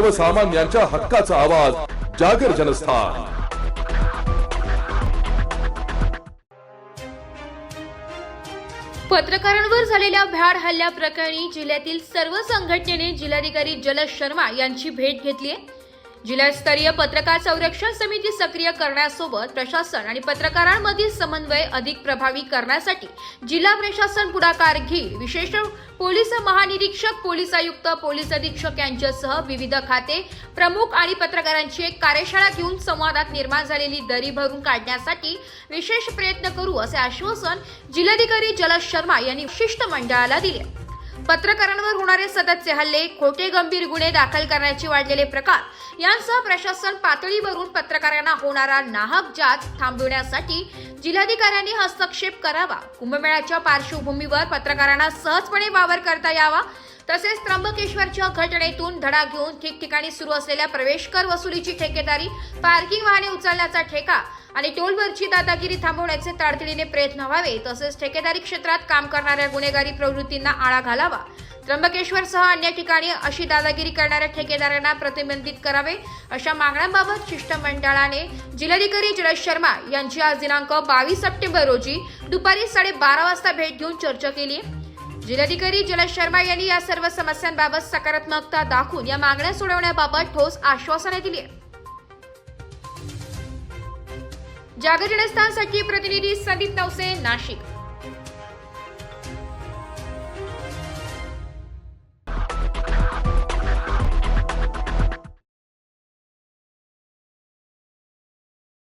सर्वसामान्यांच्या हक्काचा आवाज जागर जनस्थान. पत्रकारांवर झालेल्या भ्याड हल्ल्याप्रकरणी जिल्ह्यातील सर्व संघटनेने जिल्हाधिकारी जलज शर्मा यांची भेट घेतली आहे. जिल्हास्तरीय पत्रकार संरक्षण समिती सक्रिय करण्यासोबत प्रशासन आणि पत्रकारांमधील समन्वय अधिक प्रभावी करण्यासाठी जिल्हा प्रशासन पुढाकार घेईल विशेष पोलीस महानिरीक्षक पोलीस आयुक्त पोलीस अधीक्षक यांच्यासह विविध खाते प्रमुख आणि पत्रकारांची एक कार्यशाळा घेऊन संवादात निर्माण झालेली दरी भरून काढण्यासाठी विशेष प्रयत्न करू असे आश्वासन जिल्हाधिकारी जलज शर्मा यांनी शिष्टमंडळाला दिले. पत्रकारांवर होणारे सततचे हल्ले खोटे गंभीर गुन्हे दाखल करण्याचे वाढलेले प्रकार यांसह प्रशासन पातळीवरून पत्रकारांना होणारा नाहक जात थांबविण्यासाठी जिल्हाधिकाऱ्यांनी हस्तक्षेप करावा. कुंभमेळ्याच्या पार्श्वभूमीवर पत्रकारांना सहजपणे वावर करता यावा तसेच त्र्यंबकेश्वरच्या घटनेतून धडा घेऊन ठिकठिकाणी सुरू असलेल्या प्रवेश कर वसुलीची ठेकेदारी पार्किंग वाहने उचलण्याचा ठेका आणि टोलवरची दादागिरी थांबवण्याचे तातडीने प्रयत्न व्हावे तसेच ठेकेदारी क्षेत्रात काम करणाऱ्या गुन्हेगारी प्रवृत्तींना आळा घालावा. त्र्यंबकेश्वरसह अन्य ठिकाणी अशी दादागिरी करणाऱ्या ठेकेदारांना प्रतिबंधित करावे अशा मागण्यांबाबत शिष्टमंडळाने जिल्हाधिकारी जलज शर्मा यांची आज दिनांक बावीस सप्टेंबर रोजी दुपारी साडेबारा वाजता भेट घेऊन चर्चा केली. जिल्हाधिकारी जलज शर्मा यांनी या सर्व समस्यांबाबत सकारात्मकता दाखवून या मागण्या सोडवण्याबाबत ठोस आश्वासने दिली आहे जागर जनस्थानसाठी प्रतिनिधी संदीप नवसे नाशिक.